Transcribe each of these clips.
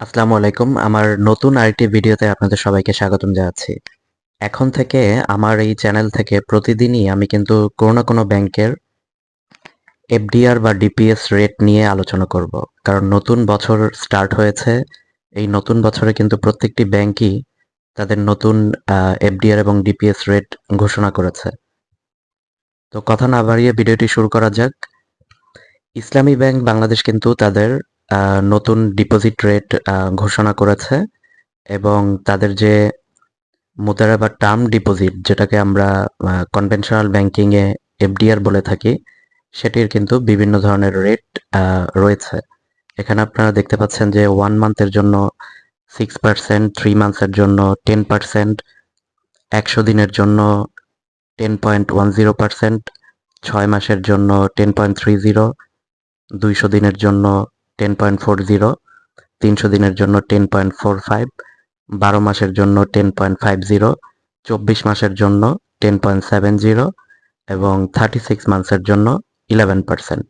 আসসালামু আলাইকুম। আমার নতুন আরেকটি ভিডিওতে আপনাদের সবাইকে স্বাগতম জানাচ্ছি। এখন থেকে আমার এই চ্যানেল থেকে প্রতিদিনই আমি কিন্তু কোনো না কোনো ব্যাংকের এফডিআর বা ডিপিএস রেট নিয়ে আলোচনা করব। কারণ নতুন বছর স্টার্ট হয়েছে। এই নতুন বছরে কিন্তু প্রত্যেকটি ব্যাংকই তাদের নতুন এফডিআর এবং ডিপিএস রেট ঘোষণা করেছে। তো কথা না বাড়িয়ে ভিডিওটি শুরু করা যাক। ইসলামী ব্যাংক বাংলাদেশ কিন্তু তাদের নতুন ডিপোজিট রেট ঘোষণা করেছে এবং তাদের যে মুদ্রা বা টার্ম ডিপোজিট যেটাকে আমরা কনভেনশনাল ব্যাংকিং এ এফডিআর বলে থাকি, সেটির কিন্তু বিভিন্ন ধরনের রেট রয়েছে। এখানে আপনারা দেখতে পাচ্ছেন যে ওয়ান মান্থের জন্য সিক্স পার্সেন্ট থ্রি মান্থসের জন্য টেন পার্সেন্ট একশো দিনের জন্য ten point one zero percent ছয় মাসের জন্য টেন পয়েন্ট থ্রি জিরো দুইশো দিনের জন্য টেন পয়েন্ট ফোর জিরো তিনশো দিনের জন্য টেন পয়েন্ট ফোর ফাইভ বারো মাসের জন্য টেন পয়েন্ট ফাইভ জিরো চব্বিশ মাসের জন্য টেন পয়েন্ট সেভেন জিরো এবং থার্টি সিক্স মান্থসের জন্য ইলেভেন পার্সেন্ট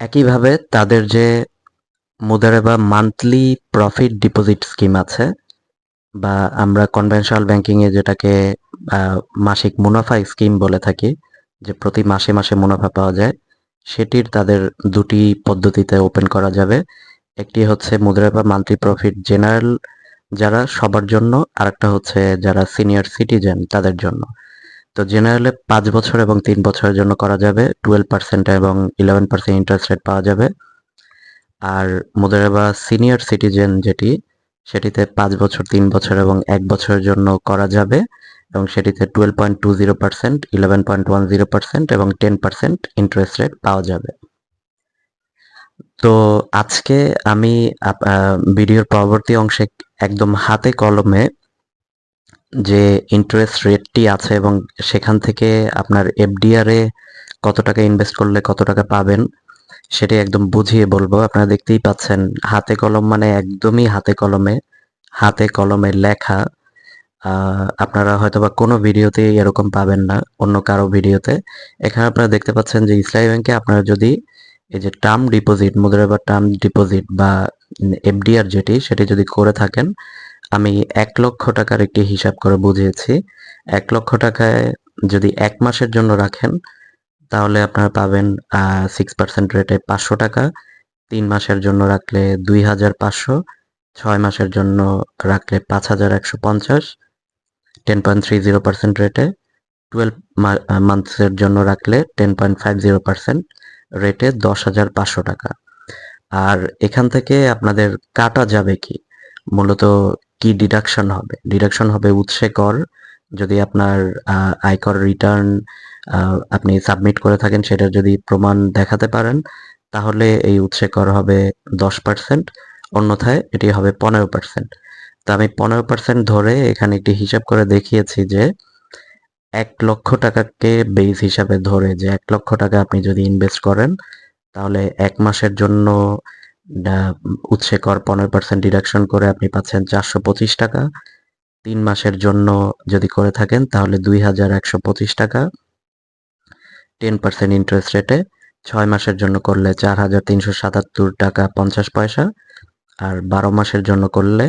একইভাবে তাদের যে মুদারে বা মান্থলি প্রফিট ডিপোজিট স্কিম আছে, বা আমরা কনভেনশনাল ব্যাংকিংয়ে যেটাকে মাসিক মুনাফা স্কিম বলে থাকি, যে প্রতি মাসে মাসে মুনাফা পাওয়া যায় সেটির তাদের দুটি পদ্ধতিতে ওপেন করা যাবে। একটি হচ্ছে মুদ্রা বা মান্থলি প্রফিট জেনারেল যারা সবার জন্য, আরেকটা হচ্ছে যারা সিনিয়র সিটিজেন তাদের জন্য। তো জেনারেলে পাঁচ বছর এবং তিন বছরের জন্য করা যাবে টুয়েলভ পার্সেন্ট এবং ইলেভেন পার্সেন্ট ইন্টারেস্ট রেট পাওয়া যাবে। আর মুদ্রা সিনিয়র সিটিজেন যেটি, সেটিতে পাঁচ বছর, তিন বছর এবং এক বছরের জন্য করা যাবে। এবং সেটিতে twelve point two zero percent eleven point one zero percent এবং টেন পার্সেন্ট ইন্টারেস্ট রেট পাওয়া যাবে। তো আজকে আমি ভিডিওর পরবর্তী অংশে একদম হাতে কলমে যে ইন্টারেস্ট রেটটি আছে এবং সেখান থেকে আপনার এফডিআর এ কত টাকা ইনভেস্ট করলে কত টাকা পাবেন, সেটি একদম বুঝিয়ে বলব। আপনারা দেখতেই পাচ্ছেন, হাতে কলম মানে একদমই হাতে কলমে হাতে কলমে লেখা আপনারা হয়তোবা কোনো ভিডিওতে এরকম পাবেন না, অন্য কারও ভিডিওতে। এখানে আপনারা দেখতে পাচ্ছেন যে ইসলামী ব্যাংকে আপনারা যদি এই যে টার্ম ডিপোজিট, মুদ্রা বা টার্ম ডিপোজিট বা এফডিআর যেটি, সেটি যদি করে থাকেন, আমি এক লক্ষ টাকার একটি হিসাব করে বুঝিয়েছি। এক লক্ষ টাকায় যদি এক মাসের জন্য রাখেন, তাহলে আপনারা পাবেন সিক্স পার্সেন্ট রেটে পাঁচশো টাকা। তিন মাসের জন্য রাখলে দুই হাজার পাঁচশো, ছয় মাসের জন্য রাখলে পাঁচ হাজার একশো পঞ্চাশ। Ten point three zero percent রেটে টুয়েলভ মান্থসের জন্য রাখলে ten point five zero percent রেটে দশ হাজার পাঁচশো টাকা। আর এখান থেকে আপনাদের কাটা যাবে কি? মূলত কি ডিডাকশন হবে? ডিডাকশন হবে উৎসে কর। যদি আপনার আয়কর রিটার্ন আপনি সাবমিট করে থাকেন, সেটা যদি প্রমাণ দেখাতে পারেন, তাহলে এই উৎসে কর হবে দশ পার্সেন্ট অন্যথায় এটি হবে পনেরো পার্সেন্ট তো আমি পনেরো পার্সেন্ট ধরে এখানে একটি হিসাব করে দেখিয়েছি যে এক লক্ষ টাকাকে বেস হিসাবে ধরে যে এক লক্ষ টাকা আপনি যদি ইনভেস্ট করেন, তাহলে এক মাসের জন্য উৎসে কর পনেরো পার্সেন্ট ডিডাকশন করে আপনি পাচ্ছেন চারশো পঁচিশ টাকা। তিন মাসের জন্য যদি করে থাকেন, তাহলে দুই হাজার একশো পঁচিশ টাকা। টেন পার্সেন্ট ইন্টারেস্ট রেটে ছয় মাসের জন্য করলে চার হাজার তিনশো সাতাত্তর টাকা পঞ্চাশ পয়সা। আর বারো মাসের জন্য করলে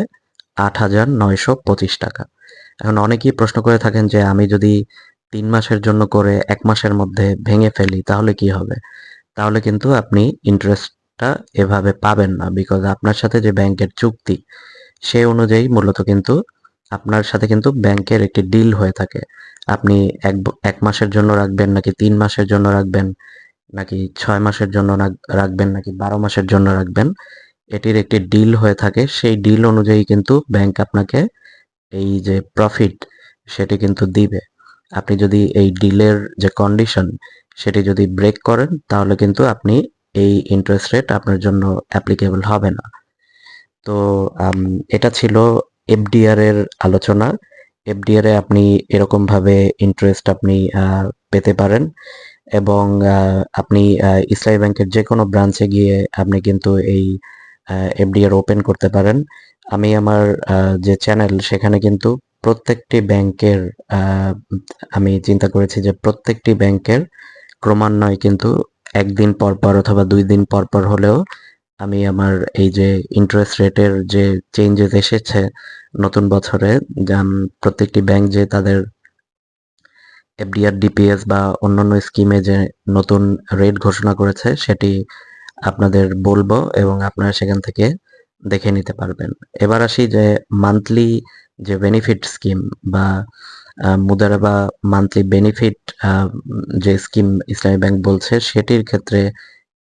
আট হাজার নয়শো পঁচিশ টাকা। এখন অনেকেই প্রশ্ন করে থাকেন যে আমি যদি তিন মাসের জন্য করে এক মাসের মধ্যে ভেঙে ফেলি, তাহলে কি হবে? তাহলে কিন্তু আপনি ইন্টারেস্টটা এভাবে পাবেন না বিকজ আপনার সাথে যে ব্যাংকের চুক্তি সেই অনুযায়ী মূলত কিন্তু আপনার সাথে কিন্তু ব্যাংকের একটি ডিল হয়ে থাকে। আপনি এক এক মাসের জন্য রাখবেন নাকি তিন মাসের জন্য রাখবেন, নাকি ছয় মাসের জন্য রাখ- রাখবেন নাকি বারো মাসের জন্য রাখবেন এটির একটি ডিল হয়ে থাকে। সেই ডিল অনুযায়ী কিন্তু ব্যাংক আপনাকে এই যে প্রফিট সেটি কিন্তু দিবে। আপনি যদি এই ডিলের যে কন্ডিশন সেটি যদি ব্রেক করেন, তাহলে কিন্তু আপনি এই ইন্টারেস্ট রেট আপনার জন্য অ্যাপ্লিকেবল হবে না। তো এটা ছিল এফডিআর এর আলোচনা। এফডিআর এ আপনি এরকম ভাবে ইন্টারেস্ট আপনি পেতে পারেন এবং আপনি ইসলামী ব্যাংকের যে কোনো ব্রাঞ্চে গিয়ে আপনি কিন্তু এই এফডিআর ওপেন করতে পারেন। আমি আমার যে চ্যানেল সেখানে কিন্তু প্রত্যেকটি ব্যাংকের আমি চিন্তা করেছি যে প্রত্যেকটি ব্যাংকের ক্রমান্বয়ে কিন্তু একদিন পর পর অথবা দুই দিন পর পর হলেও আমি আমার এই যে ইন্টারেস্ট রেটের যে চেঞ্জেস এসেছে নতুন বছরে প্রত্যেকটি ব্যাংক যে তাদের এফডিআর ডিপিএস বা অন্যান্য স্কিমে যে নতুন রেট ঘোষণা করেছে, সেটি আপনাদের বলব এবং আপনারা সেখান থেকে দেখে নিতে পারবেন। এবার আসি যে মান্থলি যে বেনিফিট স্কিম বা মুদারাবা মান্থলি বেনিফিট যে স্কিম ইসলামী ব্যাংক বলছে, সেটির ক্ষেত্রে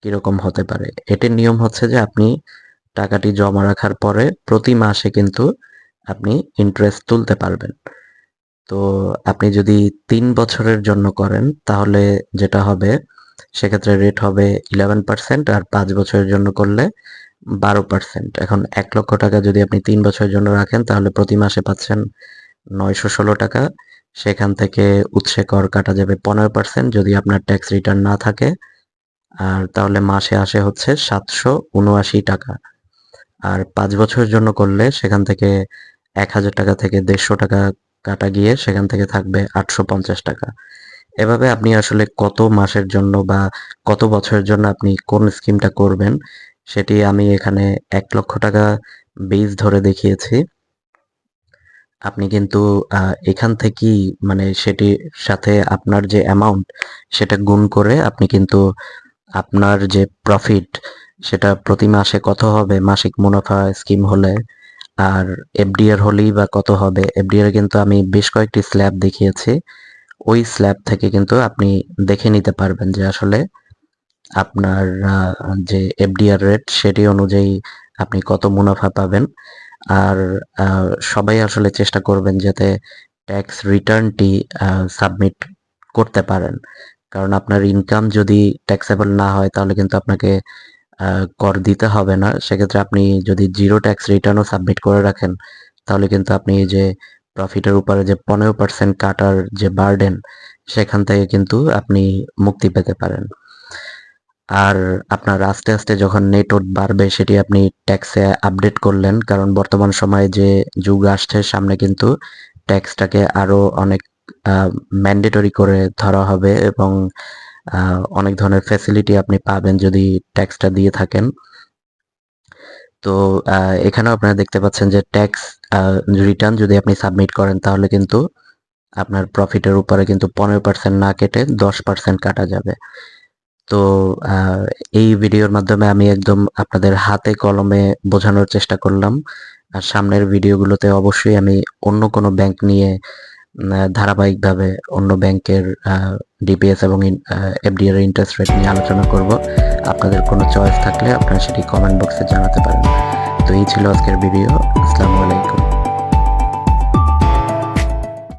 কীরকম হতে পারে? এটির নিয়ম হচ্ছে যে আপনি টাকাটি জমা রাখার পরে প্রতি মাসে কিন্তু আপনি ইন্টারেস্ট তুলতে পারবেন। তো আপনি যদি তিন বছরের জন্য করেন, তাহলে যেটা হবে সেক্ষেত্রে রেট হবে ইলেভেন পার্সেন্ট আর পাঁচ বছরের জন্য করলে বারো পার্সেন্ট এখন এক লক্ষ টাকা যদি আপনি তিন বছরের জন্য রাখেন, তাহলে প্রতি মাসে পাচ্ছেন নয়শো ষোলো টাকা। সেখান থেকে উৎসে কর কাটা যাবে পনেরো পার্সেন্ট যদি আপনার ট্যাক্স রিটার্ন না থাকে। আর তাহলে মাসে আসে হচ্ছে সাতশো উনআশি টাকা। আর পাঁচ বছরের জন্য করলে সেখান থেকে এক হাজার টাকা থেকে দেড়শো টাকা কাটা গিয়ে সেখান থেকে থাকবে আটশো পঞ্চাশ টাকা। এভাবে আপনি আসলে কত মাসের জন্য বা কত বছরের জন্য আপনি কোন স্কিমটা করবেন, সেটি আমি এখানে এক লক্ষ টাকা বেস ধরে দেখিয়েছি। আপনি কিন্তু এখান থেকেই মানে সেটির সাথে আপনার যে অ্যামাউন্ট সেটা গুণ করে আপনি কিন্তু আপনার যে প্রফিট সেটা প্রতি মাসে কত হবে, মাসিক মুনাফা স্কিম হলে আর এফডিআর হলেই বা কত হবে এফডিআর কিন্তু আমি বেশ কয়েকটি স্ল্যাব দেখিয়েছি। ওই স্ল্যাব থেকে কিন্তু আপনি দেখে নিতে পারবেন যে আসলে আপনার যে এফডিআর রেট সেটি অনুযায়ী আপনি কত মুনাফা পাবেন। আর সবাই আসলে চেষ্টা করবেন যাতে ট্যাক্স রিটার্নটি সাবমিট করতে পারেন। কারণ আপনার ইনকাম যদি ট্যাক্সেবল না হয় তাহলে কিন্তু আপনাকে কর দিতে হবে না। সেক্ষেত্রে আপনি যদি জিরো ট্যাক্স রিটার্নও সাবমিট করে রাখেন, তাহলে কিন্তু আপনি যে প্রফিটের উপরে যে পনেরো পার্সেন্ট কাটার যে বার্ডেন সেখান থেকে কিন্তু আপনি মুক্তি পেতে পারেন। আর আপনার আস্তে আস্তে যখন নেটওয়ার্ক বাড়বে, সেটি আপনি ট্যাক্সে আপডেট করলেন। কারণ বর্তমান সময়ে যে যুগ আসছে, সামনে কিন্তু ট্যাক্সটাকে আরও অনেক ম্যান্ডেটরি করে ধরা হবে এবং অনেক ধরনের ফ্যাসিলিটি আপনি পাবেন যদি ট্যাক্সটা দিয়ে থাকেন। তো এখানেও আপনারা দেখতে পাচ্ছেন যে ট্যাক্স রিটার্ন যদি আপনি সাবমিট করেন তাহলে কিন্তু আপনার প্রফিটের উপরে কিন্তু পনেরো পার্সেন্ট না কেটে দশ পার্সেন্ট কাটা যাবে। তো এই ভিডিওর মাধ্যমে আমি একদম আপনাদের হাতে কলমে বোঝানোর চেষ্টা করলাম। আর সামনের ভিডিওগুলোতে অবশ্যই আমি অন্য কোনো ব্যাংক নিয়ে ধারাবাহিকভাবে অন্য ব্যাংকের ডিপিএস এবং এফডিআর ইন্টারেস্ট রেট নিয়ে আলোচনা করব। আপনাদের কোনো চয়েস থাকলে আপনারা সেটি কমেন্ট বক্সে জানাতে পারেন। তো এই ছিল আজকের ভিডিও আসসালামু আলাইকুম।